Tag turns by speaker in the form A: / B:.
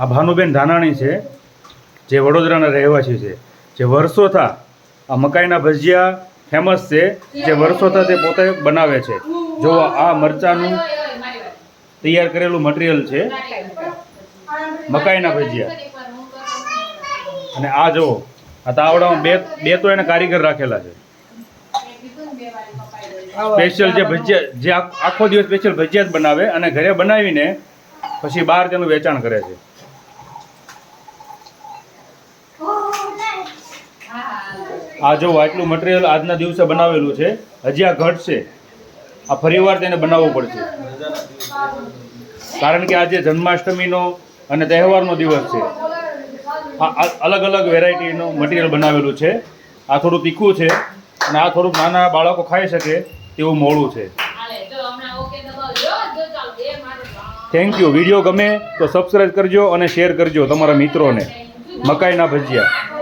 A: આ ભાનુબેન ધાનાણી છે, જે વડોદરાના રહેવાસી છે. જે વર્ષોથી આ મકાઈના ભજીયા ફેમસ છે, જે વર્ષોથી તે પોતે બનાવે છે. જો આ મરચાનું તૈયાર કરેલું મટીરિયલ છે, મકાઈના ભજીયા. અને આ જુઓ આ તાવડામાં બે બે તો એને કારીગર રાખેલા છે. સ્પેશિયલ જે ભજીયા, જે આખો દિવસ સ્પેશિયલ ભજીયા જ બનાવે અને ઘરે બનાવીને પછી બહાર તેનું વેચાણ કરે છે. આ જો આટલું મટીરિયલ આજના દિવસે બનાવેલું છે, હજી આ ઘટશે આ ફરીવાર તેને બનાવવું પડશે. કારણ કે આજે જન્માષ્ટમીનો અને તહેવારનો દિવસ છે. આ અલગ અલગ વેરાયટીનું મટીરિયલ બનાવેલું છે. આ થોડું તીખું છે અને આ થોડુંક નાના બાળકો ખાઈ શકે તેવું મોડું છે. થેન્ક યુ વીડિયો ગમે તો સબસ્ક્રાઈબ કરજો અને શેર કરજો તમારા મિત્રોને. મકાઈના ભજીયા.